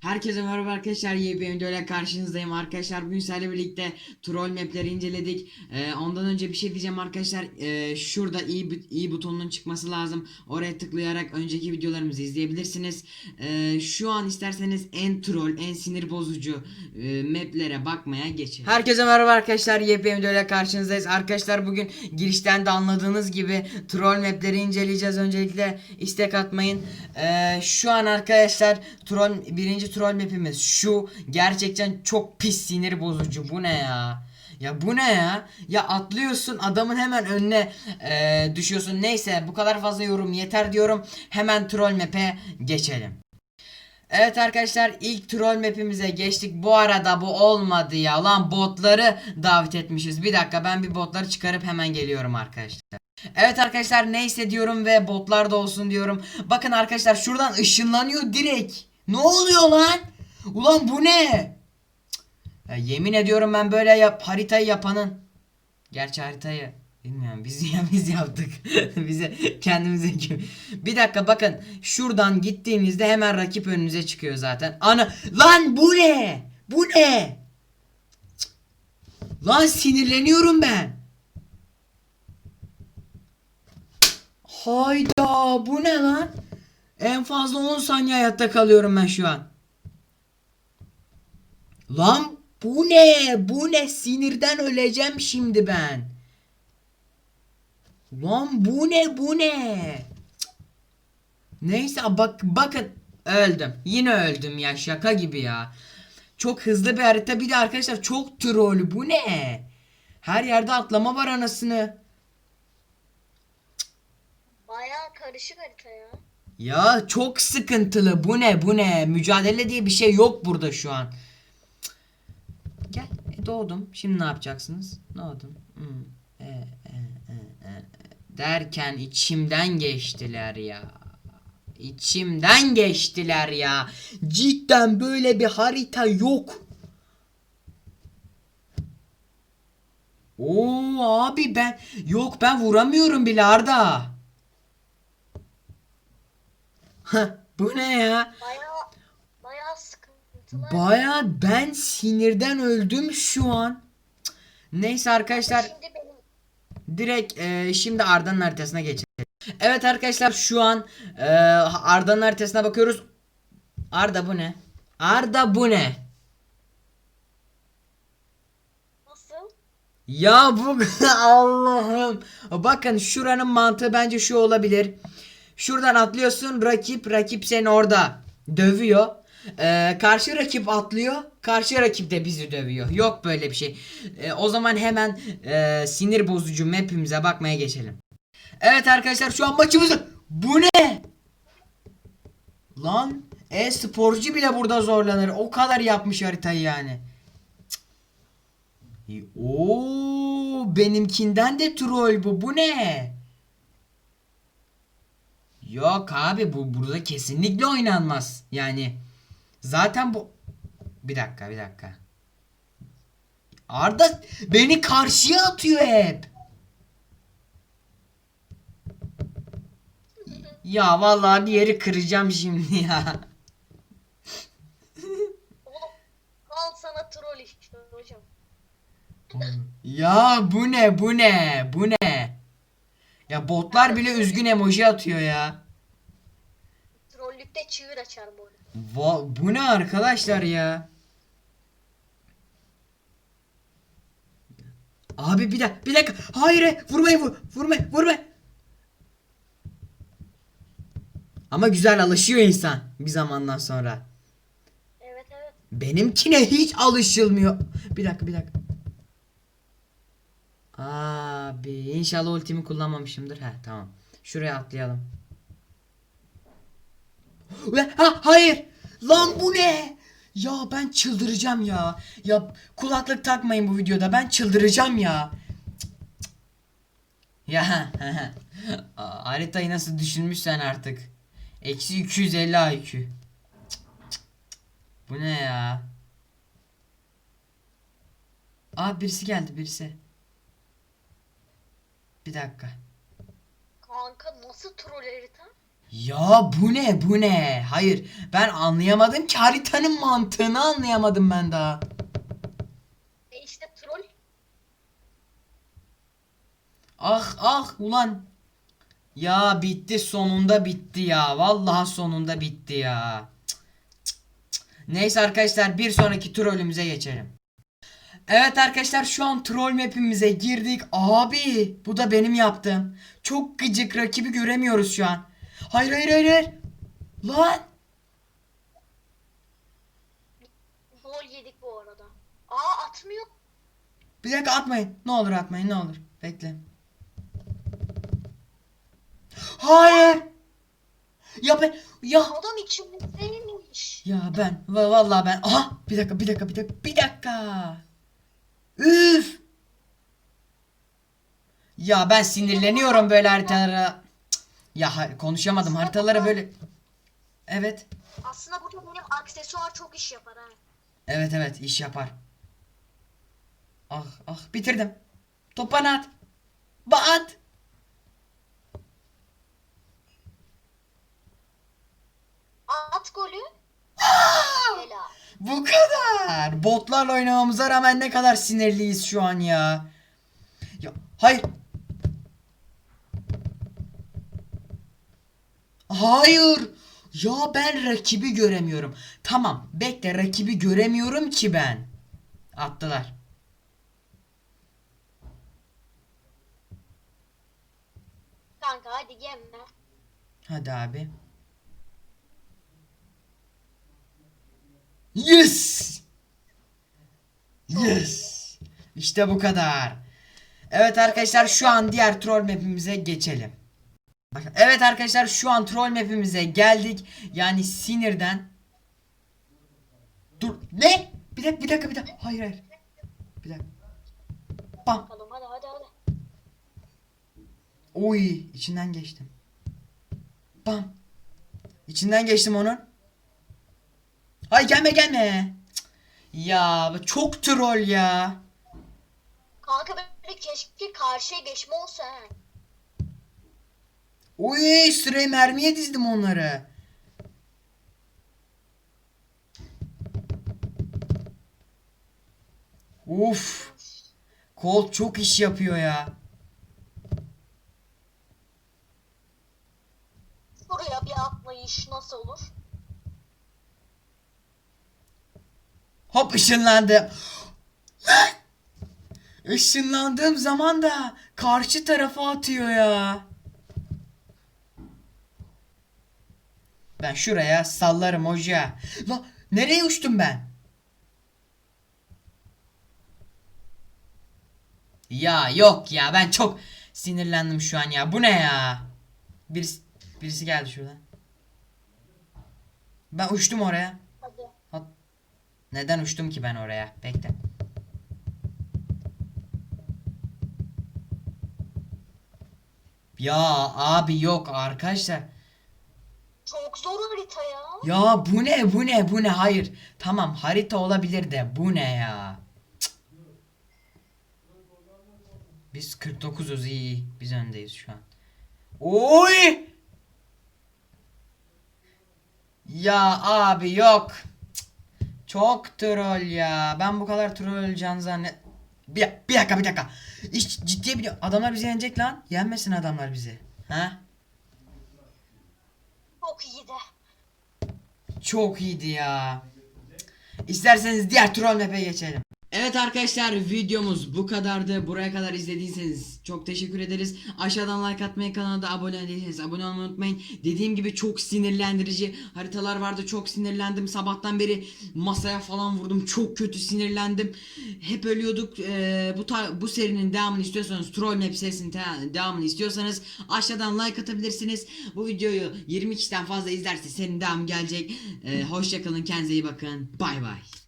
Herkese merhaba arkadaşlar. Yepyeni videoyla karşınızdayım arkadaşlar. Bugün sizlerle birlikte troll mapleri inceledik. Ee, ondan önce bir şey diyeceğim arkadaşlar. Ee, şurada i, i butonunun çıkması lazım. Oraya tıklayarak önceki videolarımızı izleyebilirsiniz. Ee, şu an isterseniz en troll, en sinir bozucu e, maplere bakmaya geçelim. Herkese merhaba arkadaşlar. Yepyeni videoyla karşınızdayız. Arkadaşlar bugün girişten de anladığınız gibi troll mapleri inceleyeceğiz. Öncelikle istek atmayın. Ee, şu an arkadaşlar troll birinci troll mapimiz şu. Gerçekten çok pis sinir bozucu. Bu ne ya? Ya bu ne ya? Ya atlıyorsun adamın hemen önüne e, düşüyorsun. Neyse bu kadar fazla yorum yeter diyorum. Hemen troll map'e geçelim. Evet arkadaşlar ilk troll map'imize geçtik. Bu arada bu olmadı ya. Lan botları davet etmişiz. Bir dakika ben bir botları çıkarıp hemen geliyorum arkadaşlar. Evet arkadaşlar neyse diyorum ve botlar da olsun diyorum. Bakın arkadaşlar şuradan ışınlanıyor direkt. Ne oluyor lan? Ulan bu ne? Ya yemin ediyorum ben böyle yap haritayı yapanın. Gerçi haritayı bilmiyorum biz ya biz yaptık. Bize kendimize gü- Bir dakika bakın şuradan gittiğinizde hemen rakip önünüze çıkıyor zaten. Ana lan bu ne? Bu ne? Lan sinirleniyorum ben. Hayda bu ne lan? En fazla 10 saniye hayatta kalıyorum ben şu an. Lan bu ne? Bu ne? Sinirden öleceğim şimdi ben. Lan bu ne? Bu ne? Neyse bak bakın öldüm. Yine öldüm ya şaka gibi ya. Çok hızlı bir harita bir de arkadaşlar çok troll bu ne? Her yerde atlama var anasını. Bayağı karışık harita ya. Ya çok sıkıntılı. Bu ne? Bu ne? Mücadele diye bir şey yok burada şu an. Gel. E, doğdum. Şimdi ne yapacaksınız? Doğdum. Hmm. E, e, e, e, e. Derken içimden geçtiler ya. İçimden geçtiler ya. Cidden böyle bir harita yok. Oo abi ben yok ben vuramıyorum bile Arda. Bu ne ya? Bayağı bayağı sıkıntılı. Baya ben sinirden öldüm şu an. Cık. Neyse arkadaşlar Şimdi benim direkt e, şimdi Arda'nın haritasına geçelim. Evet arkadaşlar şu an e, Arda'nın haritasına bakıyoruz. Arda bu ne? Arda bu ne? nasıl? Ya bu Allah'ım. Bakın şuranın mantığı bence şu olabilir. Şuradan atlıyorsun rakip rakip seni orada dövüyor. Ee, karşı rakip atlıyor. Karşı rakip de bizi dövüyor. Yok böyle bir şey. Ee, o zaman hemen e, sinir bozucu map'imize bakmaya geçelim. Evet arkadaşlar şu an maçımızı. Bu ne? Lan e-sporcu bile burada zorlanır. O kadar yapmış haritayı yani. Oo, benimkinden de troll bu. Bu ne? Yok abi bu burada kesinlikle oynanmaz. Yani zaten bu bir dakika bir dakika. Arda beni karşıya atıyor hep. Ya vallahi bir yeri kıracağım şimdi ya. Oğlum al sana troll işte hocam. Ya bu ne bu ne bu ne? Ya botlar bile üzgün emoji atıyor ya. Trollükte çığır açar bu. Va bu ne arkadaşlar ya? Abi bir dakika bir dakika. Hayır vurmayın vur vurmayın vurmayın. Ama güzel alışıyor insan bir zamandan sonra. Evet evet. Benimkine hiç alışılmıyor. Bir dakika bir dakika. Abi inşallah ultimi kullanmamışımdır. Heh tamam. Şuraya atlayalım. Ha hayır. Lan bu ne? Ya ben çıldıracağım ya. Ya kulaklık takmayın bu videoda. Ben çıldıracağım ya. Ya haritayı nasıl düşünmüşsen artık. Eksi 250 IQ. Bu ne ya? Aa birisi geldi birisi. Bir dakika. Kanka nasıl troll harita? Ya bu ne bu ne? Hayır ben anlayamadım ki haritanın mantığını anlayamadım ben daha. E işte troll. Ah ah ulan. Ya bitti sonunda bitti ya. Vallahi sonunda bitti ya. Cık, cık, cık. Neyse arkadaşlar bir sonraki trollümüze geçelim. Evet arkadaşlar şu an troll map'imize girdik. Abi bu da benim yaptığım. Çok gıcık rakibi göremiyoruz şu an. Hayır hayır hayır hayır. Lan. Gol yedik bu arada. Aa atmıyor. Bir dakika atmayın. Ne olur atmayın ne olur. Bekle. Hayır. Ya ben ya Adam içimizdeymiş. ya ben va- vallahi ben aha bir dakika bir dakika bir dakika bir dakika. Üf. Ya ben sinirleniyorum böyle haritalara. Cık. Ya ha- konuşamadım haritalara böyle. Evet. Aslında burada benim aksesuar çok iş yapar ha. Evet evet iş yapar. Ah ah bitirdim. Top bana at. Ba- at. At golü. Bu kadar. Botlarla oynamamıza rağmen ne kadar sinirliyiz şu an ya. Ya hayır. Hayır. Ya ben rakibi göremiyorum. Tamam bekle rakibi göremiyorum ki ben. Attılar. Kanka hadi yemme. Hadi abi. Yes! Yes! İşte bu kadar. Evet arkadaşlar şu an diğer troll map'imize geçelim. Evet arkadaşlar şu an troll map'imize geldik. Yani sinirden Dur ne? Bir dakika bir dakika bir dakika. Hayır hayır. Bir dakika. Bam. Bakalım hadi hadi hadi. Oy içinden geçtim. Bam. İçinden geçtim onun. Ay gelme gelme. Cık. Ya bu çok troll ya. Kanka böyle keşke karşıya geçme olsa ha. Oy sıraya mermiye dizdim onları. Uf. Colt çok iş yapıyor ya. Buraya bir atlayış nasıl olur? Hop ışınlandım. Lan! Işınlandığım zaman da karşı tarafa atıyor ya. Ben şuraya sallarım hoca. La nereye uçtum ben? Ya yok ya ben çok sinirlendim şu an ya. Bu ne ya? Birisi, birisi geldi şuradan. Ben uçtum oraya. Neden uçtum ki ben oraya? Bekle. Ya abi yok arkadaşlar. Çok zor harita ya. Ya bu ne bu ne bu ne hayır. Tamam harita olabilir de bu ne ya. Cık. Biz 49'uz iyi iyi. Biz öndeyiz şu an. Oy! Ya abi yok. Çok troll ya. Ben bu kadar troll olacağını zannet... Bir, bir dakika bir dakika. İş ciddiye biliyor. Adamlar bizi yenecek lan. Yenmesin adamlar bizi. Ha? Çok iyi de. Çok iyiydi ya. İsterseniz diğer troll map'e geçelim. Evet arkadaşlar videomuz bu kadardı. Buraya kadar izlediyseniz çok teşekkür ederiz. Aşağıdan like atmayı kanala da abone değilseniz abone olmayı unutmayın. Dediğim gibi çok sinirlendirici haritalar vardı. Çok sinirlendim. Sabahtan beri masaya falan vurdum. Çok kötü sinirlendim. Hep ölüyorduk. Ee, bu bu serinin devamını istiyorsanız Troll Map serisinin devamını istiyorsanız aşağıdan like atabilirsiniz. Bu videoyu 20 kişiden fazla izlerse senin devamı gelecek. Ee, hoşçakalın. Kendinize iyi bakın. Bay bay.